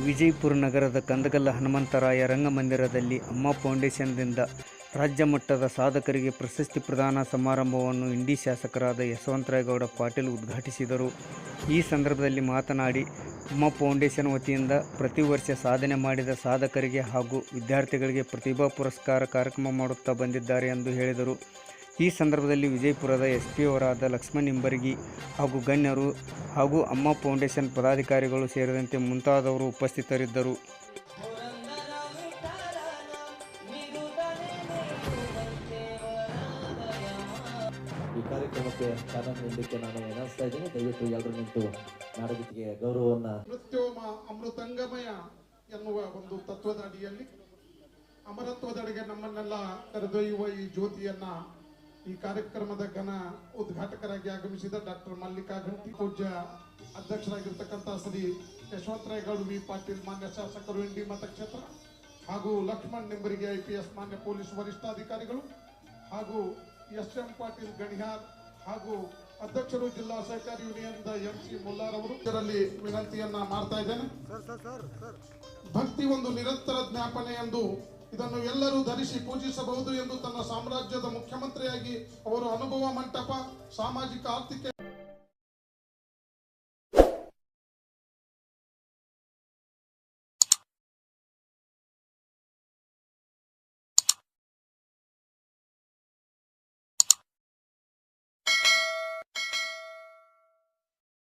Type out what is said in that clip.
ವಿಜಯಪುರ ನಗರದ ಕಂದಗಲ್ಲ ಹನುಮಂತರಾಯ ರಂಗಮಂದಿರದಲ್ಲಿ ಅಮ್ಮ ಫೌಂಡೇಶನ್ದಿಂದ ರಾಜ್ಯ ಮಟ್ಟದ ಸಾಧಕರಿಗೆ ಪ್ರಶಸ್ತಿ ಪ್ರದಾನ ಸಮಾರಂಭವನ್ನು ಇಂಡಿ ಶಾಸಕರಾದ ಯಶವಂತರಾಯಗೌಡ ಪಾಟೀಲ್ ಉದ್ಘಾಟಿಸಿದರು. ಈ ಸಂದರ್ಭದಲ್ಲಿ ಮಾತನಾಡಿ, ಅಮ್ಮ ಫೌಂಡೇಶನ್ ವತಿಯಿಂದ ಪ್ರತಿ ವರ್ಷ ಸಾಧನೆ ಮಾಡಿದ ಸಾಧಕರಿಗೆ ಹಾಗೂ ವಿದ್ಯಾರ್ಥಿಗಳಿಗೆ ಪ್ರತಿಭಾ ಪುರಸ್ಕಾರ ಕಾರ್ಯಕ್ರಮ ಮಾಡುತ್ತಾ ಬಂದಿದ್ದಾರೆ ಎಂದು ಹೇಳಿದರು. ಈ ಸಂದರ್ಭದಲ್ಲಿ ವಿಜಯಪುರದ ಎಸ್ ಪಿ ಅವರಾದ ಲಕ್ಷ್ಮಣ್ ನಿಂಬರ್ಗಿ ಹಾಗೂ ಗಣ್ಯರು ಹಾಗೂ ಅಮ್ಮ ಫೌಂಡೇಶನ್ ಪದಾಧಿಕಾರಿಗಳು ಸೇರಿದಂತೆ ಮುಂತಾದವರು ಉಪಸ್ಥಿತರಿದ್ದರು. ಈ ಕಾರ್ಯಕ್ರಮಕ್ಕೆ ಚಾನಲ್ ನೀಡಲಿಕ್ಕೆ ನಾನು ಎನಿಸ್ತಾ ಇದ್ದೀನಿ ದಯವಿಟ್ಟು ಎಲ್ಲರೂ ನಿಂತು ನಾಡಗೀತೆಗೆ ಗೌರವವನ್ನ ಮೃತ್ಯೋಮ ಅಮೃತಂಗಮಯ ಎನ್ನುವ ಒಂದು ತತ್ವದ ಅಡಿಯಲ್ಲಿ ಅಮರತ್ವದೆಡೆಗೆ ನಮ್ಮನ್ನೆಲ್ಲ ಕರೆದೊಯ್ಯುವ ಈ ಜ್ಯೋತಿಯನ್ನ ಈ ಕಾರ್ಯಕ್ರಮದ ಘನ ಉದ್ಘಾಟಕರಾಗಿ ಆಗಮಿಸಿದ ಡಾಕ್ಟರ್ ಮಲ್ಲಿಕಾ ಘಂಟಿ ಪೂಜ್ಯ ಅಧ್ಯಕ್ಷರಾಗಿರ್ತಕ್ಕಂಥ ಶ್ರೀ ಯಶವಂತರಾಯಗೌಡ ವಿ ಪಾಟೀಲ್ ಮಾನ್ಯ ಶಾಸಕರು ಇಂಡಿ ಮತಕ್ಷೇತ್ರ ಹಾಗೂ ಲಕ್ಷ್ಮಣ್ ನಿಂಬರಿಗೆ ಐ ಪಿ ಎಸ್ ಮಾನ್ಯ ಪೊಲೀಸ್ ವರಿಷ್ಠಾಧಿಕಾರಿಗಳು ಹಾಗೂ ಎಸ್ ಎಂ ಪಾಟೀಲ್ ಗಣಿಹಾರ್ ಹಾಗೂ ಅಧ್ಯಕ್ಷರು ಜಿಲ್ಲಾ ಸಹಕಾರಿ ಯೂನಿಯನ್ ಎಂ ಸಿ ಮುಲ್ಲಾರ್ ಅವರು ಇದರಲ್ಲಿ ವಿನಂತಿಯನ್ನ ಮಾಡ್ತಾ ಇದ್ದೇನೆ. ಭಕ್ತಿ ಒಂದು ನಿರಂತರ ಜ್ಞಾಪನೆ ಎಂದು ಇದನ್ನು ಎಲ್ಲರೂ ಧರಿಸಿ ಪೂಜಿಸಬಹುದು ಎಂದು ತನ್ನ ಸಾಮ್ರಾಜ್ಯದ ಮುಖ್ಯಮಂತ್ರಿಯಾಗಿ ಅವರು ಅನುಭವ ಮಂಟಪ ಸಾಮಾಜಿಕ ಆರ್ಥಿಕ